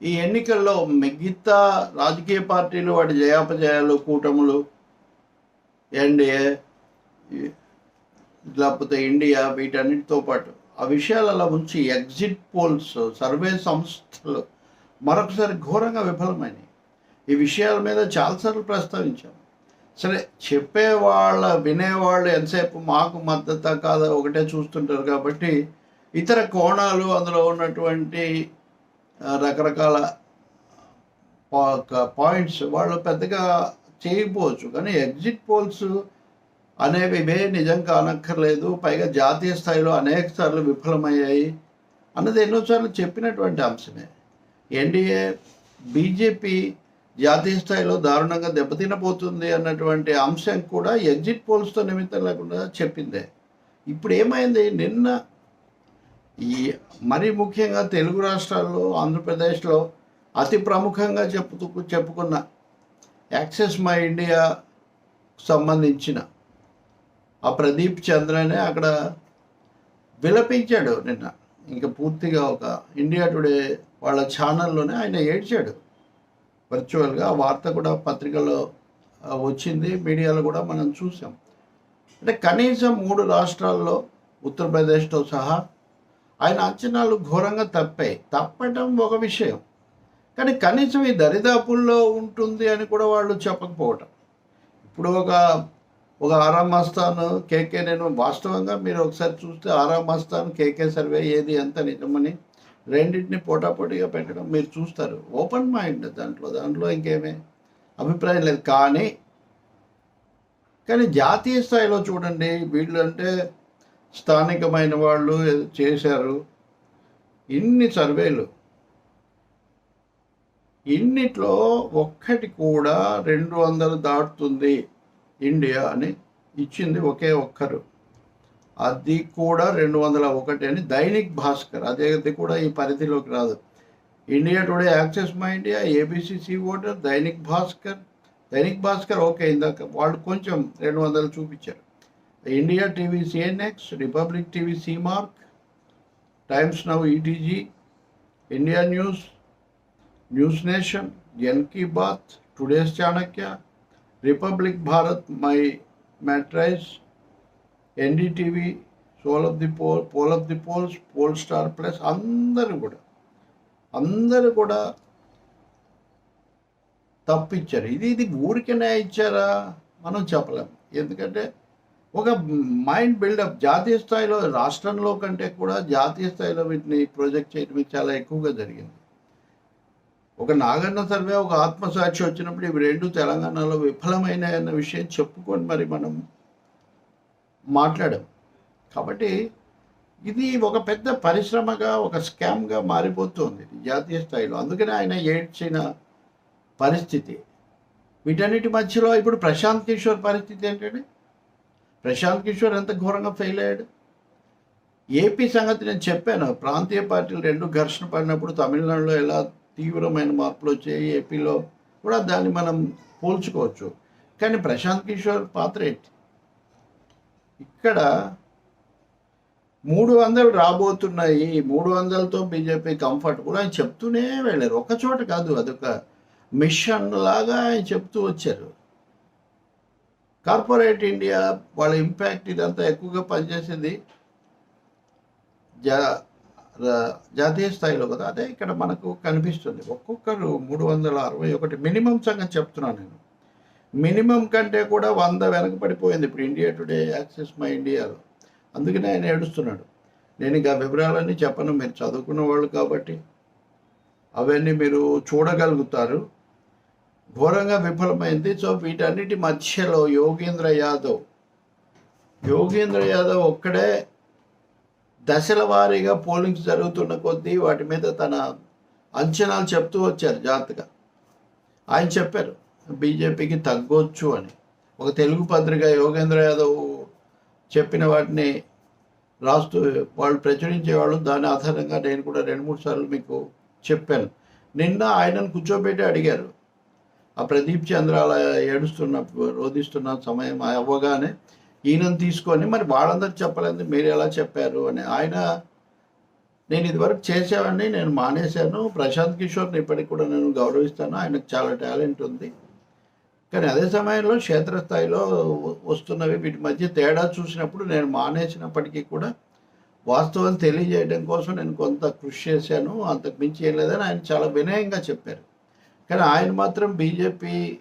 ఈ ఎన్నికల్లో మిగతా రాజకీయ పార్టీలు వాటి జయాపజయాలు కూటములు ఎన్డీఏ లేకపోతే ఇండియా వీటన్నిటితో పాటు ఆ విషయాలు అలా ఉంచి ఎగ్జిట్ పోల్స్ సర్వే సంస్థలు మరొకసారి ఘోరంగా విఫలమైనవి ఈ విషయాల మీద చాలాసార్లు ప్రస్తావించాం. సరే చెప్పేవాళ్ళ వినేవాళ్ళు ఎంతసేపు మాకు మద్దతు కాదా ఒకటే చూస్తుంటారు కాబట్టి ఇతర కోణాలు అందులో ఉన్నటువంటి రకరకాల పాయింట్స్ వాళ్ళు పెద్దగా చేయకపోవచ్చు. కానీ ఎగ్జిట్ పోల్స్ అనేవి ఇవే నిజం కానక్కర్లేదు. పైగా జాతీయ స్థాయిలో అనేక సార్లు విఫలమయ్యాయి అన్నది ఎన్నోసార్లు చెప్పినటువంటి అంశమే. ఎన్డీఏ బీజేపీ జాతీయ స్థాయిలో దారుణంగా దెబ్బతినబోతుంది అన్నటువంటి అంశం కూడా ఎగ్జిట్ పోల్స్తో నిమిత్తం లేకుండా చెప్పిందే. ఇప్పుడు ఏమైంది? నిన్న ఈ మరీ ముఖ్యంగా తెలుగు రాష్ట్రాల్లో ఆంధ్రప్రదేశ్లో అతి ప్రముఖంగా చెప్పుతూ చెప్పుకున్న యాక్సెస్ మై ఇండియా సంబంధించిన ఆ ప్రదీప్ చంద్రనే అక్కడ విలపించాడు నిన్న. ఇంకా పూర్తిగా ఒక ఇండియా టుడే వాళ్ళ ఛానల్లోనే ఆయన ఏడ్చాడు. వర్చువల్గా ఆ వార్త కూడా పత్రికలో వచ్చింది. మీడియాలో కూడా మనం చూసాం. అంటే కనీసం మూడు రాష్ట్రాల్లో ఉత్తరప్రదేశ్తో సహా ఆయన అంచనాలు ఘోరంగా తప్పాయి తప్పటం ఒక విషయం. కానీ కనీసం ఈ దరిదాపుల్లో ఉంటుంది అని కూడా వాళ్ళు చెప్పకపోవటం. ఇప్పుడు ఒక ఒక ఆరాం మస్తాన్ కేకే నేను వాస్తవంగా మీరు ఒకసారి చూస్తే ఆరాం మస్తాన్ కేకే సర్వే ఏది ఎంత నిజమని రెండింటిని పోటాపోటీగా పెట్టడం మీరు చూస్తారు. ఓపెన్ మైండ్ దాంట్లో దాంట్లో ఇంకేమే అభిప్రాయం లేదు. కానీ కానీ జాతీయ స్థాయిలో చూడండి వీళ్ళు అంటే స్థానికమైన వాళ్ళు చేశారు. ఇన్ని సర్వేలు. ఇన్నిట్లో ఒక్కటి కూడా రెండు వందలు దాటుతుంది ఇండియా అని ఇచ్చింది ఒకే ఒక్కరు. అది కూడా రెండు వందల ఒకటి అని దైనిక్ భాస్కర్ అదే అది కూడా ఈ పరిధిలోకి రాదు. India today axis my India ABCC voter Dainik Bhaskar. Dainik Bhaskar okay ఇందాక వాళ్ళు కొంచెం రెండు వందలు చూపించారు. India TV CNX republic TV C Mark times now ETG India news news nation Jan Ki Baat today's Chanakya republic Bharat my Matrize NDTV soul of the poll poll of the polls poll star plus అందరూ కూడా అందరూ కూడా తప్పిచ్చారు ఇది ఇది ఊరికనే ఇచ్చారా? మనం చెప్పలేం. ఎందుకంటే ఒక మైండ్ బిల్డప్ జాతీయ స్థాయిలో రాష్ట్రంలో కంటే కూడా జాతీయ స్థాయిలో వీటిని ప్రొజెక్ట్ చేయడం చాలా ఎక్కువగా జరిగింది. ఒక నాగన్న సర్వే ఒక ఆత్మసాక్షి వచ్చినప్పుడు ఇవి రెండు తెలంగాణలో విఫలమైన అన్న విషయం చెప్పుకొని మరి మనం మాట్లాడాం. కాబట్టి ఇది ఒక పెద్ద పరిశ్రమగా ఒక స్కామ్గా మారిపోతుంది ఇది జాతీయ స్థాయిలో. అందుకనే ఆయన ఏడ్చిన పరిస్థితి. వీటన్నిటి మధ్యలో ఇప్పుడు ప్రశాంత్ కిషోర్ పరిస్థితి ఏంటంటే ప్రశాంత్ కిషోర్ ఎంత ఘోరంగా ఫెయిల్ అయ్యాడు? ఏపీ సంగతి నేను చెప్పాను. ప్రాంతీయ పార్టీలు రెండు ఘర్షణ పడినప్పుడు తమిళనాడులో ఎలా తీవ్రమైన మార్పులు వచ్చాయి ఏపీలో కూడా దాన్ని మనం పోల్చుకోవచ్చు. కానీ ప్రశాంత్ కిషోర్ పాత్ర ఏంటి? ఇక్కడ మూడు వందలు రాబోతున్నాయి మూడు వందలతో బీజేపీ కంఫర్ట్ కూడా ఆయన చెప్తూనే వెళ్ళారు. ఒక చోట కాదు అదొక మిషన్ లాగా ఆయన చెప్తూ వచ్చారు. కార్పొరేట్ ఇండియా వాళ్ళ ఇంపాక్ట్ ఇదంతా ఎక్కువగా పనిచేసింది జా జాతీయ స్థాయిలో కదా. అదే ఇక్కడ మనకు కనిపిస్తుంది. ఒక్కొక్కరు మూడు వందల అరవై ఒకటి మినిమం సంగతి చెప్తున్నాను నేను. మినిమం కంటే కూడా వంద వెనకబడిపోయింది ఇప్పుడు ఇండియా టుడే యాక్సెస్ మై ఇండియాలో. అందుకనే ఆయన ఏడుస్తున్నాడు. నేను ఇంకా వివరాలన్నీ చెప్పను. మీరు చదువుకున్న వాళ్ళు కాబట్టి అవన్నీ మీరు చూడగలుగుతారు. ఘోరంగా విఫలమైంది. సో వీటన్నిటి మధ్యలో యోగేంద్ర యాదవ్ యోగేంద్ర యాదవ్ ఒక్కడే దశల వారీగా పోలింగ్స్ జరుగుతున్న కొద్దీ వాటి మీద తన అంచనాలు చెప్తూ వచ్చారు జాగ్రత్తగా. ఆయన చెప్పారు బీజేపీకి తగ్గొచ్చు అని. ఒక తెలుగు పత్రిక యోగేంద్ర యాదవ్ చెప్పిన వాటిని రాస్తూ వాళ్ళు ప్రచురించేవాళ్ళు దాని ఆధారంగా నేను కూడా రెండు మూడు సార్లు మీకు చెప్పాను. నిన్న ఆయనను కూర్చోబెట్టి అడిగారు ఆ ప్రదీప్ చంద్ర అలా ఏడుస్తున్న రోధిస్తున్న సమయం అవ్వగానే ఈయనను తీసుకొని మరి వాళ్ళందరూ చెప్పలేదు మీరు ఎలా చెప్పారు అని. ఆయన నేను ఇదివరకు చేసేవాడిని నేను మానేశాను. ప్రశాంత్ కిషోర్ని ఇప్పటికి కూడా నేను గౌరవిస్తాను. ఆయనకు చాలా టాలెంట్ ఉంది. కానీ అదే సమయంలో క్షేత్రస్థాయిలో వస్తున్నవి వీటి మధ్య తేడా చూసినప్పుడు నేను మానేసినప్పటికీ కూడా వాస్తవం తెలియజేయడం కోసం నేను కొంత కృషి చేశాను. అంతకు మించి ఏం లేదని ఆయన చాలా వినయంగా చెప్పారు. కానీ ఆయన మాత్రం బీజేపీ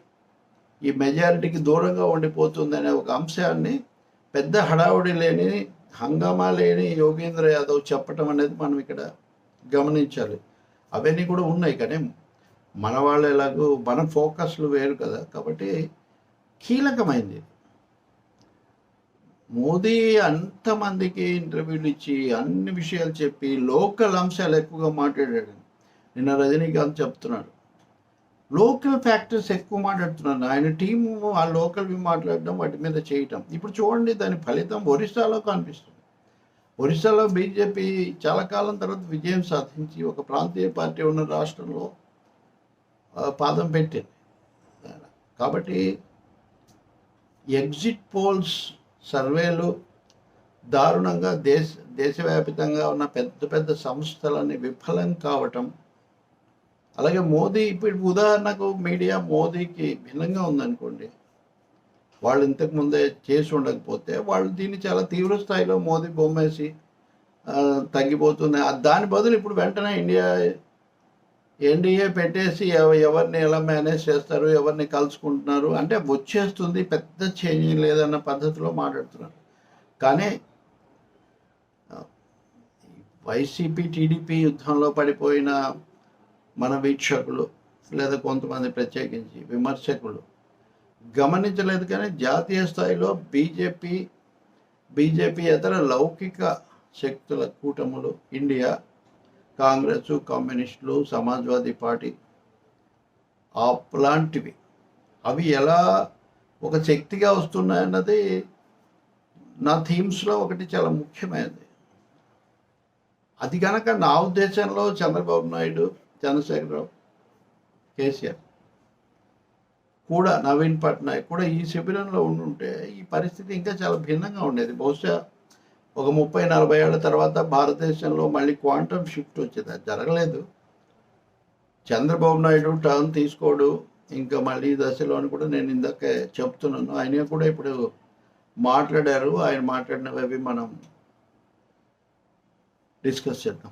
ఈ మెజారిటీకి దూరంగా ఉండిపోతుందనే ఒక అంశాన్ని పెద్ద హడావుడి లేని హంగామా లేని యోగేంద్ర యాదవ్ చెప్పటం అనేది మనం ఇక్కడ గమనించాలి. అవన్నీ కూడా ఉన్నాయి కానీ మన వాళ్ళు ఎలాగో మన ఫోకస్లు వేరు కదా. కాబట్టి కీలకమైంది. మోదీ అంతమందికి ఇంటర్వ్యూలు ఇచ్చి అన్ని విషయాలు చెప్పి లోకల్ అంశాలు ఎక్కువగా మాట్లాడాడు. నిన్న రజనీకాంత్ చెప్తున్నాడు. లోకల్ ఫ్యాక్టర్స్ ఎక్కువ మాట్లాడుతున్నాను ఆయన టీము ఆ లోకల్వి మాట్లాడడం వాటి మీద చేయటం. ఇప్పుడు చూడండి దాని ఫలితం ఒరిస్సాలో కనిపిస్తుంది. ఒరిస్సాలో బీజేపీ చాలా కాలం తర్వాత విజయం సాధించి ఒక ప్రాంతీయ పార్టీ ఉన్న రాష్ట్రంలో పాదం పెట్టింది. కాబట్టి ఎగ్జిట్ పోల్స్ సర్వేలు దారుణంగా దేశ దేశవ్యాప్తంగా ఉన్న పెద్ద పెద్ద సంస్థలని విఫలం కావటం అలాగే మోదీ ఇప్పుడు ఉదాహరణకు మీడియా మోదీకి భిన్నంగా ఉందనుకోండి వాళ్ళు ఇంతకు ముందే చేసి ఉండకపోతే వాళ్ళు దీన్ని చాలా తీవ్ర స్థాయిలో మోదీ బొమ్మేసి తగ్గిపోతుంది దాని బదులు ఇప్పుడు వెంటనే ఇండియా ఎన్డీఏ పెట్టేసి ఎవరిని ఎలా మేనేజ్ చేస్తారు ఎవరిని కలుసుకుంటున్నారు అంటే వచ్చేస్తుంది పెద్ద చేంజ్ లేదన్న పద్ధతిలో మాట్లాడుతున్నారు. కానీ వైసీపీ టీడీపీ యుద్ధంలో పడిపోయిన మన వీక్షకులు లేదా కొంతమంది ప్రత్యేకించి విమర్శకులు గమనించలేదు కానీ జాతీయ స్థాయిలో బీజేపీ బీజేపీ ఇతర లౌకిక శక్తుల కూటములు ఇండియా కాంగ్రెస్ కమ్యూనిస్టులు సమాజ్వాదీ పార్టీ లాంటివి అవి ఎలా ఒక శక్తిగా వస్తున్నాయన్నది నా థీమ్స్లో ఒకటి చాలా ముఖ్యమైనది. అది కనుక నా ఉద్దేశంలో చంద్రబాబు నాయుడు చంద్రశేఖరరావు కేసీఆర్ కూడా నవీన్ పట్నాయక్ కూడా ఈ శిబిరంలో ఉండుంటే ఈ పరిస్థితి ఇంకా చాలా భిన్నంగా ఉండేది. బహుశా ఒక ముప్పై నలభై ఏళ్ళ తర్వాత భారతదేశంలో మళ్ళీ క్వాంటమ్ షిఫ్ట్ వచ్చేది. అది జరగలేదు. చంద్రబాబు నాయుడు టర్న్ తీసుకోడు. ఇంకా మళ్ళీ ఈ దశలో అని కూడా నేను ఇందాక చెప్తున్నాను. ఆయన కూడా ఇప్పుడు మాట్లాడారు. ఆయన మాట్లాడినవి అవి మనం డిస్కస్ చేద్దాం.